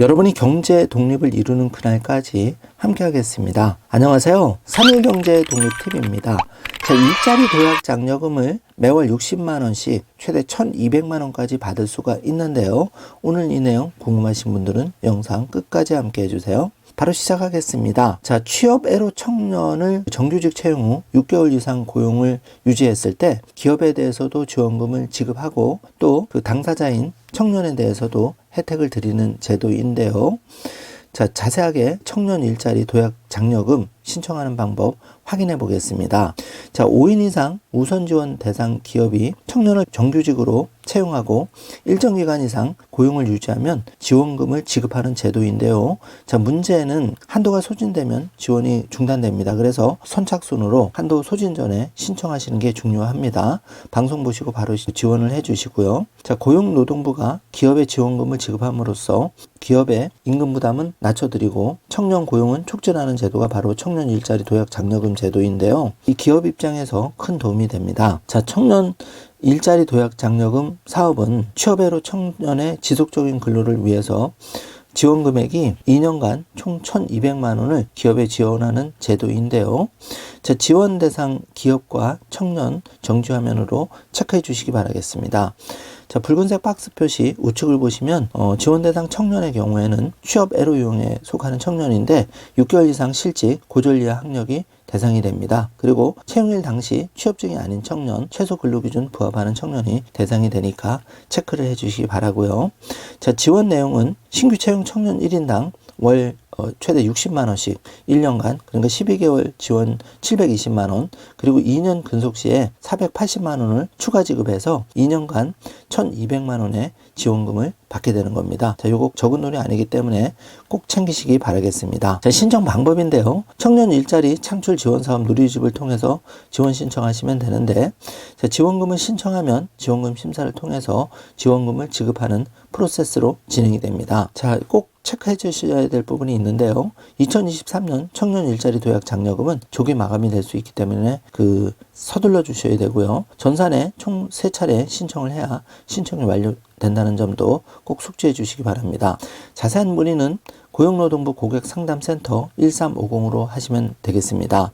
여러분이 경제 독립을 이루는 그날까지 함께 하겠습니다. 안녕하세요. 3일 경제 독립 팁입니다. 자, 일자리 도약 장려금을 매월 60만 원씩 최대 1,200만 원까지 받을 수가 있는데요. 오늘 이 내용 궁금하신 분들은 영상 끝까지 함께 해주세요. 바로 시작하겠습니다. 자, 취업 애로 청년을 정규직 채용 후 6개월 이상 고용을 유지했을 때 기업에 대해서도 지원금을 지급하고 또 그 당사자인 청년에 대해서도 혜택을 드리는 제도인데요. 자, 자세하게 청년 일자리 도약 장려금 신청하는 방법 확인해 보겠습니다. 자, 5인 이상 우선 지원 대상 기업이 청년을 정규직으로 채용하고 일정 기간 이상 고용을 유지하면 지원금을 지급하는 제도인데요. 자, 문제는 한도가 소진되면 지원이 중단됩니다. 그래서 선착순으로 한도 소진 전에 신청하시는 게 중요합니다. 방송 보시고 바로 지원을 해 주시고요. 자, 고용노동부가 기업에 지원금을 지급함으로써 기업의 임금 부담은 낮춰드리고 청년 고용은 촉진하는 제도가 바로 청년 일자리 도약 장려금 제도인데요. 이 기업 입장에서 큰 도움이 됩니다. 자, 청년 일자리 도약 장려금 사업은 취업애로 청년의 지속적인 근로를 위해서 지원 금액이 2년간 총 1,200만 원을 기업에 지원하는 제도인데요. 자, 지원 대상 기업과 청년 정지 화면으로 체크해 주시기 바라겠습니다. 자, 붉은색 박스 표시 우측을 보시면 어, 지원 대상 청년의 경우에는 취업 애로 유형에 속하는 청년인데 6개월 이상 실직, 고졸 이하 학력이 대상이 됩니다. 그리고 채용일 당시 취업 중이 아닌 청년, 최소 근로기준 부합하는 청년이 대상이 되니까 체크를 해주시기 바라고요. 자, 지원 내용은 신규 채용 청년 1인당 월 어, 최대 60만 원씩 1년간 그러니까 12개월 지원 720만 원 그리고 2년 근속 시에 480만 원을 추가 지급해서 2년간 1,200만 원의 지원금을 받게 되는 겁니다. 자, 요거 적은 돈이 아니기 때문에 꼭 챙기시기 바라겠습니다. 자, 신청 방법인데요. 청년 일자리 창출 지원 사업 누리집을 통해서 지원 신청하시면 되는데 자, 지원금을 신청하면 지원금 심사를 통해서 지원금을 지급하는 프로세스로 진행이 됩니다. 자, 꼭 체크해 주셔야 될 부분이 있는 데요. 2023년 청년 일자리 도약 장려금은 조기 마감이 될 수 있기 때문에 그 서둘러 주셔야 되고요. 전산에 총세 차례 신청을 해야 신청이 완료된다는 점도 꼭 숙지해 주시기 바랍니다. 자세한 문의는 고용노동부 고객상담센터 1350으로 하시면 되겠습니다.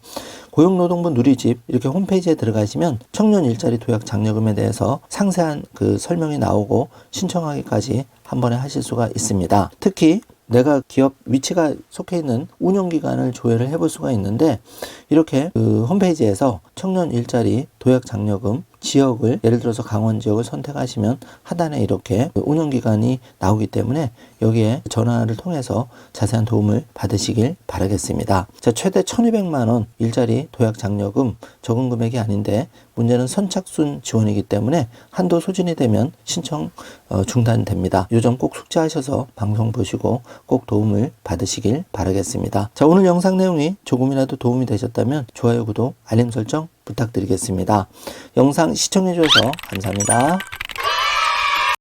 고용노동부 누리집 이렇게 홈페이지에 들어가시면 청년 일자리 도약 장려금에 대해서 상세한 그 설명이 나오고 신청하기까지 한 번에 하실 수가 있습니다. 특히 내가 기업 위치가 속해 있는 운영 기간을 조회를 해볼 수가 있는데 이렇게 그 홈페이지에서 청년 일자리 도약 장려금 지역을 예를 들어서 강원 지역을 선택하시면 하단에 이렇게 그 운영 기간이 나오기 때문에 여기에 전화를 통해서 자세한 도움을 받으시길 바라겠습니다. 자, 최대 1,200만 원 일자리 도약 장려금 적은 금액이 아닌데 문제는 선착순 지원이기 때문에 한도 소진이 되면 신청 어, 중단됩니다. 요점 꼭 숙지하셔서 방송 보시고 꼭 도움을 받으시길 바라겠습니다. 자, 오늘 영상 내용이 조금이라도 도움이 되셨다면 좋아요, 구독, 알림 설정 부탁드리겠습니다. 영상 시청해주셔서 감사합니다.